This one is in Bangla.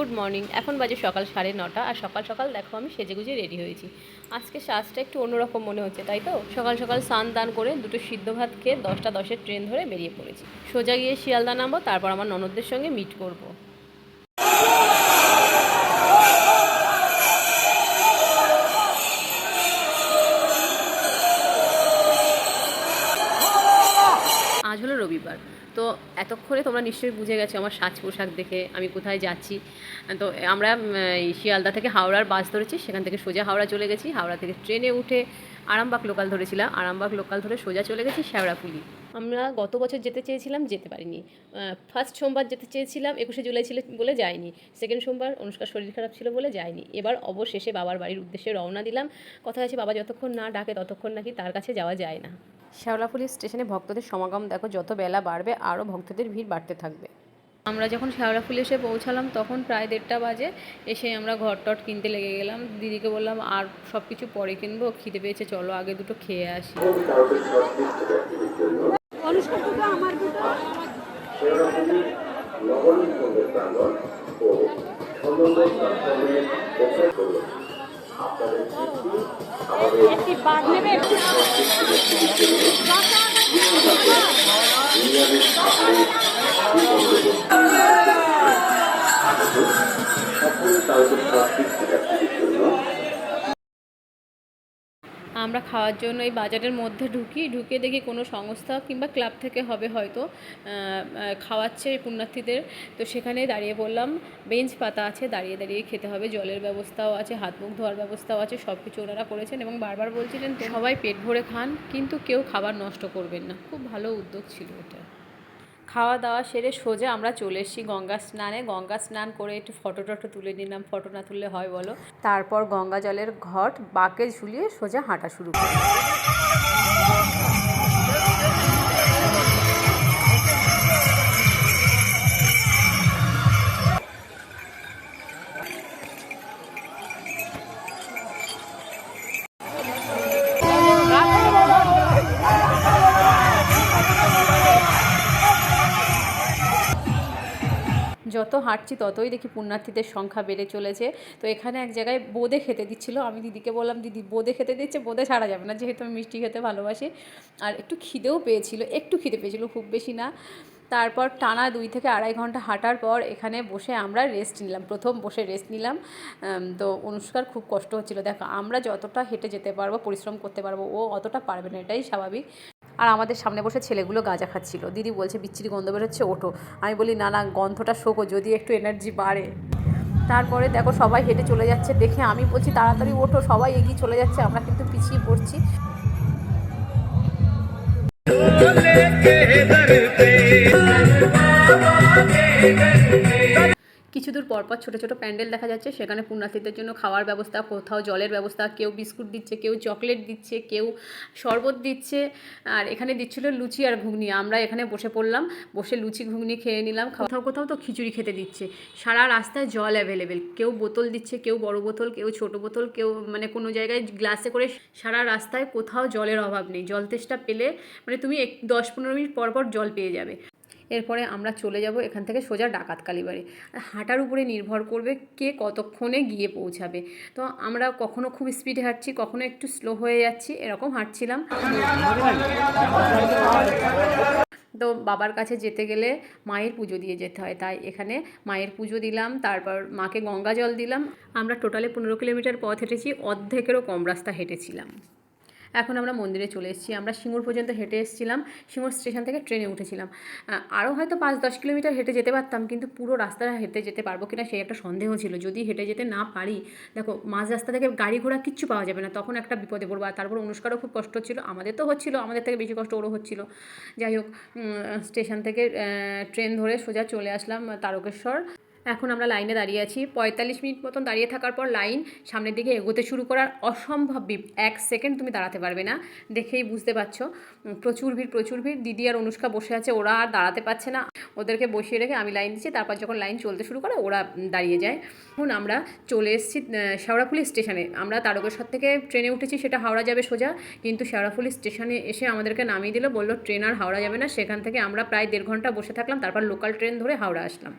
Good morning. এখন বাজে সকাল সাড়ে নটা আর সকাল সকাল দেখো আমি সেজে গুজে রেডি হয়েছি। আজকে সাজটা একটু অন্যরকম মনে হচ্ছে, তাই তো? সকাল সকাল স্নান দান করে দুটো সিদ্ধ ভাত খেয়ে দশটা দশের ট্রেন ধরে বেরিয়ে পড়েছি। সোজা গিয়ে শিয়ালদা নামবো, তারপর আমার ননদদের সঙ্গে মিট করব। আজ হলো রবিবার। তো এতক্ষণে তোমরা নিশ্চয়ই বুঝে গেছো আমার সাজ পোশাক দেখে আমি কোথায় যাচ্ছি। তো আমরা শিয়ালদা থেকে হাওড়ার বাস ধরেছি, সেখান থেকে সোজা হাওড়া চলে গেছি। হাওড়া থেকে ট্রেনে উঠে আরামবাগ লোকাল ধরেছিলাম, আরামবাগ লোকাল ধরে সোজা চলে গেছি শেওড়াফুলি আমরা গত বছর যেতে চেয়েছিলাম, যেতে পারিনি। ফার্স্ট সোমবার যেতে চেয়েছিলাম, একুশে জুলাই ছিল বলে যাইনি। সেকেন্ড সোমবার অনুষ্কার শরীর খারাপ ছিল বলে যাইনি। এবার অবশেষে বাবার বাড়ির উদ্দেশ্যে রওনা দিলাম। কথা আছে বাবা যতক্ষণ না ডাকে ততক্ষণ নাকি তার কাছে যাওয়া যায় না। শেওড়াফুলি স্টেশনে ভক্তদের সমাগম দেখো, যত বেলা বাড়বে আরও ভক্তদের ভিড় বাড়তে থাকবে। আমরা যখন শেওড়াফুলি এসে পৌঁছালাম, তখন প্রায় দেড়টা বাজে। এসে আমরা ঘর টট কিনতে লেগে গেলাম। দিদিকে বললাম, আর সব কিছু পরে কিনবো, খিদে পেয়েছে, চলো আগে দুটো খেয়ে আসি। আমরা খাওয়ার জন্য এই বাজারের মধ্যে ঢুকি, ঢুকে দেখি কোনো সংস্থা কিংবা ক্লাব থেকে হবে হয়তো খাওয়াচ্ছে পুণ্যার্থীদের। তো সেখানে দাঁড়িয়ে বললাম, বেঞ্চ পাতা আছে, দাঁড়িয়ে দাঁড়িয়ে খেতে হবে, জলের ব্যবস্থাও আছে, হাত মুখ ধোয়ার ব্যবস্থাও আছে সব কিছু ওনারা করেছেন এবং বারবার বলছিলেন সবাই পেট ভরে খান, কিন্তু কেউ খাবার নষ্ট করবেন না। খুব ভালো উদ্যোগ ছিল এটা। খাওয়া দাওয়া সেরে সোজা আমরা চলে এসেছি গঙ্গা স্নানে। গঙ্গা স্নান করে একটু ফটো টটো তুলে নিলাম। ফটো না তুললে হয় বলো? তারপর গঙ্গা জলের ঘট বাঁকে ঝুলিয়ে সোজা হাঁটা শুরু করি। যত হাঁটছি ততই দেখি পুণ্যার্থীদের সংখ্যা বেড়ে চলেছে। তো এখানে এক জায়গায় বোঁদে খেতে দিচ্ছিল। আমি দিদিকে বললাম, দিদি, বোঁদে খেতে দিচ্ছে, বোঁদে ছাড়া যাবে না। যেহেতু আমি মিষ্টি খেতে ভালোবাসি। আর একটু খিদেও পেয়েছিল, একটু খিদে পেয়েছিল, খুব বেশি না। তারপর টানা দুই থেকে আড়াই ঘণ্টা হাঁটার পর এখানে বসে আমরা রেস্ট নিলাম, প্রথম বসে রেস্ট নিলাম। তো অনুষ্কার খুব কষ্ট হচ্ছিল। দেখো, আমরা যতটা হেঁটে যেতে পারব, পরিশ্রম করতে পারব, ও অতটা পারবে না, এটাই স্বাভাবিক। আর আমাদের সামনে বসে ছেলেগুলো গাঁজা খাচ্ছিল। দিদি বলছে, বিচ্ছিরি গন্ধ বেরোচ্ছে, ওঠো। আমি বলি, না না, গন্ধটা শোকো, যদি একটু এনার্জি বাড়ে। তারপরে দেখো সবাই হেঁটে চলে যাচ্ছে। দেখে আমি বলছি, তাড়াতাড়ি ওঠো, সবাই এগিয়ে চলে যাচ্ছে, আমরা কিন্তু পিছিয়ে পড়ছি। পরপর ছোটো ছোটো প্যান্ডেল দেখা যাচ্ছে। সেখানে পুণ্যার্থীদের জন্য খাওয়ার ব্যবস্থা, কোথাও জলের ব্যবস্থা, কেউ বিস্কুট দিচ্ছে, কেউ চকলেট দিচ্ছে, কেউ শরবত দিচ্ছে। আর এখানে দিচ্ছিল লুচি আর ঘুগনি। আমরা এখানে বসে পড়লাম, বসে লুচি, ঘুগনি খেয়ে নিলাম। কোথাও কোথাও তো খিচুড়ি খেতে দিচ্ছে। সারা রাস্তায় জল অ্যাভেলেবেল কেউ বোতল দিচ্ছে, কেউ বড় বোতল, কেউ ছোট বোতল, কেউ মানে কোনো জায়গায় গ্লাসে করে সারা রাস্তায় কোথাও জলের অভাব নেই। জল তেষ্টা পেলে মানে তুমি এক, দশ পনেরো মিনিট পর পর জল পেয়ে যাবে। এরপরে আমরা চলে যাব এখান থেকে সোজা ডাকাত কালীবাড়ি। হাঁটার উপরে নির্ভর করবে কে কতক্ষণে গিয়ে পৌঁছাবে। তো আমরা কখনো খুব স্পিডে হাঁটছি, কখনো একটু স্লো হয়ে যাচ্ছি, এরকম হাঁটছিলাম। তো বাবার কাছে যেতে গেলে মায়ের পুজো দিয়ে যেতে হয়, তাই এখানে মায়ের পুজো দিলাম, তারপর মাকে গঙ্গা জল দিলাম। আমরা টোটালে পনেরো কিলোমিটার পথ হেঁটেছি, অর্ধেকেরও কম রাস্তা হেঁটেছিলাম। এখন আমরা মন্দিরে চলে এসেছি। আমরা সিঙ্গুর পর্যন্ত হেঁটে এসেছিলাম। সিঙ্গুর স্টেশন থেকে ট্রেনে উঠেছিলাম। আরও হয়তো পাঁচ দশ কিলোমিটার হেঁটে যেতে পারতাম, কিন্তু পুরো রাস্তাটা হেঁটে যেতে পারব কিনা সেই একটা সন্দেহ ছিল। যদি হেঁটে যেতে না পারি, দেখো, মাঝ রাস্তা থেকে গাড়ি ঘোড়া কিচ্ছু পাওয়া যাবে না, তখন একটা বিপদে পড়ব। আর তারপর অনুষ্কারও খুব কষ্ট হচ্ছিল আমাদের তো হচ্ছিল, আমাদের থেকে বেশি কষ্ট ওরও হচ্ছিল। যাই হোক স্টেশন থেকে ট্রেন ধরে সোজা চলে আসলাম, তারকেশ্বর। এখন আমরা লাইনে দাঁড়িয়ে আছি। পঁয়তাল্লিশ মিনিট মতন দাঁড়িয়ে থাকার পর লাইন সামনের দিকে এগোতে শুরু করার অসম্ভব এক সেকেন্ড তুমি দাঁড়াতে পারবে না। দেখেই বুঝতে পারছ। প্রচুর ভিড় প্রচুর ভিড়। দিদি আর অনুষ্কা বসে আছে, ওরা আর দাঁড়াতে পারছে না। ওদেরকে বসিয়ে রেখে আমি লাইন দিচ্ছি। তারপর যখন লাইন চলতে শুরু করে, ওরা দাঁড়িয়ে যায়। এখন আমরা চলে এসেছি শেওড়াফুলি স্টেশনে। আমরা তারকেশ্বর থেকে ট্রেনে উঠেছি, সেটা হাওড়া যাবে সোজা। কিন্তু শেওড়াফুলি স্টেশনে এসে আমাদেরকে নামিয়ে দিল, বলল, ট্রেন আর হাওড়া যাবে না। সেখান থেকে আমরা প্রায় দেড় ঘণ্টা বসে থাকলাম। তারপর লোকাল ট্রেন ধরে হাওড়া আসলাম।